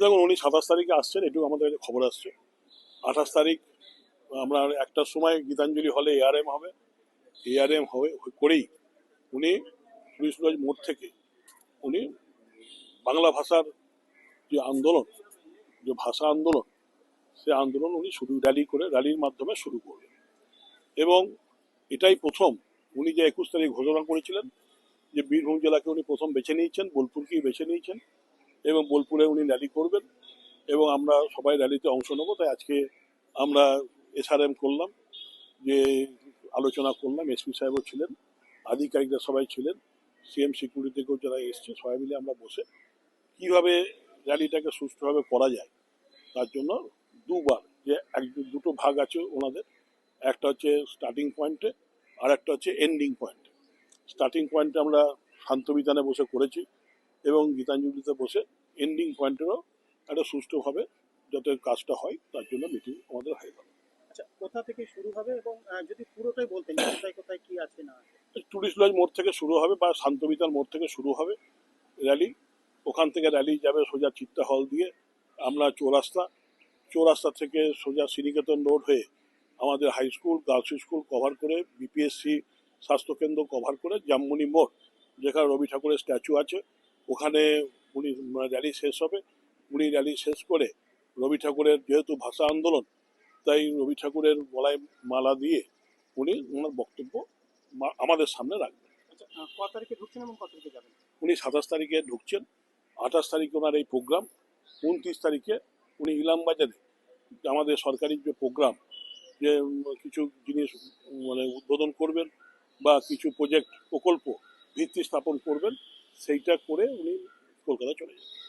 দেখুন, উনি সাতাশ তারিখে আসছেন, এটুকু আমাদের কাছে খবর আসছে। আঠাশ তারিখ, আমরা একটার সময় গীতাঞ্জলি হলে এআরএম হবে। এআরএম হবে, করেই উনি পুলিশগঞ্জ মোড় থেকে উনি বাংলা ভাষার যে আন্দোলন, যে ভাষা আন্দোলন, সে আন্দোলন উনি শুরু র্যালি করে র্যালির মাধ্যমে শুরু করবেন এবং এটাই প্রথম উনি যে একুশ তারিখ ঘোষণা করেছিলেন যে বীরভূম জেলাকে উনি প্রথম বেছে নিয়েছেন, বোলপুরকেই বেছে নিয়েছেন। এবং বোলপুরে উনি র্যালি করবেন এবং আমরা সবাই র্যালিতে অংশ নেব। তাই আজকে আমরা এসআরএম করলাম, যে আলোচনা করলাম এসপি সাহেবও ছিলেন, আধিকারিকরা সবাই ছিলেন সিএম সিকিউরিটি থেকেও যারা এসছে, সবাই মিলে আমরা বসে কীভাবে র্যালিটাকে সুষ্ঠুভাবে করা যায়, তার জন্য দুবার যে এক, দুটো ভাগ আছে ওনাদের, একটা হচ্ছে স্টার্টিং পয়েন্টে আর একটা হচ্ছে এন্ডিং পয়েন্টে স্টার্টিং পয়েন্টে আমরা শান্তবিধানে বসে করেছি। এবং গীতাঞ্জলিতে বসে এন্ডিং পয়েন্টেরও একটা সুষ্ঠুভাবে যাতে কাজটা হয় তার জন্য মিটিং আমাদের হয়ে গেল। আচ্ছা কোথা থেকে শুরু হবে এবং যদি পুরোটাই বলতেন কোথায় কোথায় কি আছে না আছে? টুরিস্ট লজ মোড় থেকে শুরু হবে বা শান্তবিতার মোড় থেকে শুরু হবে র্যালি ওখান থেকে র্যালি যাবে সোজা চিত্তা হল দিয়ে আমরা চৌরাস্তা চৌরাস্তা থেকে সোজা শ্রীনিকেতন রোড হয়ে আমাদের high school girls school cover করে বিপিএসসি স্বাস্থ্যকেন্দ্র কভার করে জামমুনি মোড় যেখানে রবি ঠাকুরের স্ট্যাচু আছে। ওখানে উনি র্যালি শেষ হবে। উনি র্যালি শেষ করে রবি ঠাকুরের যেহেতু ভাষা আন্দোলন তাই রবি ঠাকুরের গলায় মালা দিয়ে উনি ওনার বক্তব্য আমাদের সামনে রাখবেন। আচ্ছা ক তারিখে ঢুকছেন এবং কত তারিখে যাবেন? উনি সাতাশ তারিখে ঢুকছেন। আঠাশ তারিখে ওনার এই প্রোগ্রাম উনত্রিশ তারিখে উনি ইলামবাজারে আমাদের সরকারি যে প্রোগ্রাম যে কিছু জিনিস মানে উদ্বোধন করবেন বা কিছু প্রজেক্ট প্রকল্প ভিত্তি স্থাপন করবেন সেইটা করে উনি কলকাতা চলে যাবেন